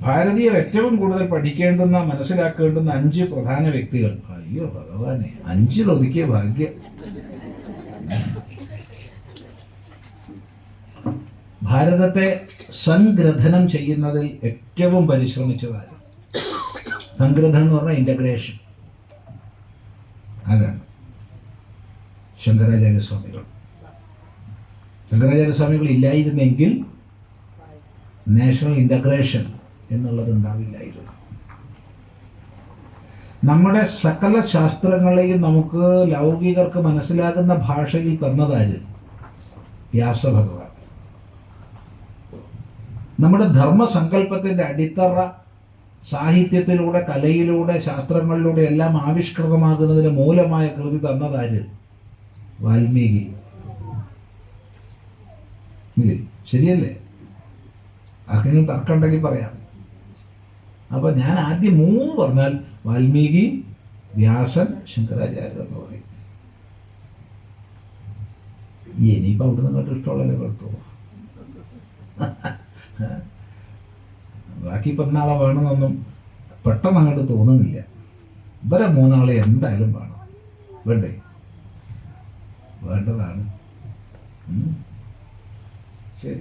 ഭാരതീയർ ഏറ്റവും കൂടുതൽ പഠിക്കേണ്ടുന്ന മനസ്സിലാക്കേണ്ടുന്ന അഞ്ച് പ്രധാന വ്യക്തികൾ. അയ്യോ ഭഗവാനെ. അഞ്ചിലൊതുക്കിയ ഭാഗ്യം. ഭാരതത്തെ സംഗ്രഥനം ചെയ്യുന്നതിൽ ഏറ്റവും പരിശ്രമിച്ചതാണ് സംഗ്രഥനം എന്ന് പറഞ്ഞാൽ ഇന്റഗ്രേഷൻ ആരാണ്? ശങ്കരാചാര്യസ്വാമികൾ. ശങ്കരാചാര്യസ്വാമികൾ ഇല്ലായിരുന്നെങ്കിൽ നാഷണൽ ഇന്റഗ്രേഷൻ എന്നുള്ളത് ഉണ്ടാവില്ലായിരുന്നു നമ്മുടെ സകല ശാസ്ത്രങ്ങളെയും നമുക്ക് ലൗകികർക്ക് മനസ്സിലാകുന്ന ഭാഷയിൽ തന്നതാര്? വ്യാസഭഗവാൻ. നമ്മുടെ ധർമ്മസങ്കല്പത്തിന്റെ അടിത്തറ സാഹിത്യത്തിലൂടെ കലയിലൂടെ ശാസ്ത്രങ്ങളിലൂടെ എല്ലാം ആവിഷ്കൃതമാകുന്നതിന് മൂലമായ കൃതി തന്നതാര്? വാൽമീകി? ശരിയല്ലേ? ആർക്കെങ്കിലും തർക്കമുണ്ടെങ്കിൽ പറയാം. അപ്പൊ ഞാൻ ആദ്യം മൂന്ന് പറഞ്ഞാൽ വാൽമീകി വ്യാസൻ ശങ്കരാചാര്യർ എന്ന് പറയും. ഇനിയിപ്പോ അവിടെ നിന്നിട്ട് ഇഷ്ടമുള്ളവരെ കൊടുത്തു ബാക്കി പതിനാളെ വേണമെന്നൊന്നും പെട്ടെന്ന് അങ്ങോട്ട് തോന്നുന്നില്ല. ഇവരെ മൂന്നാളെ എന്തായാലും വേണം. വേണ്ടേ? വേണ്ടതാണ്. ശരി.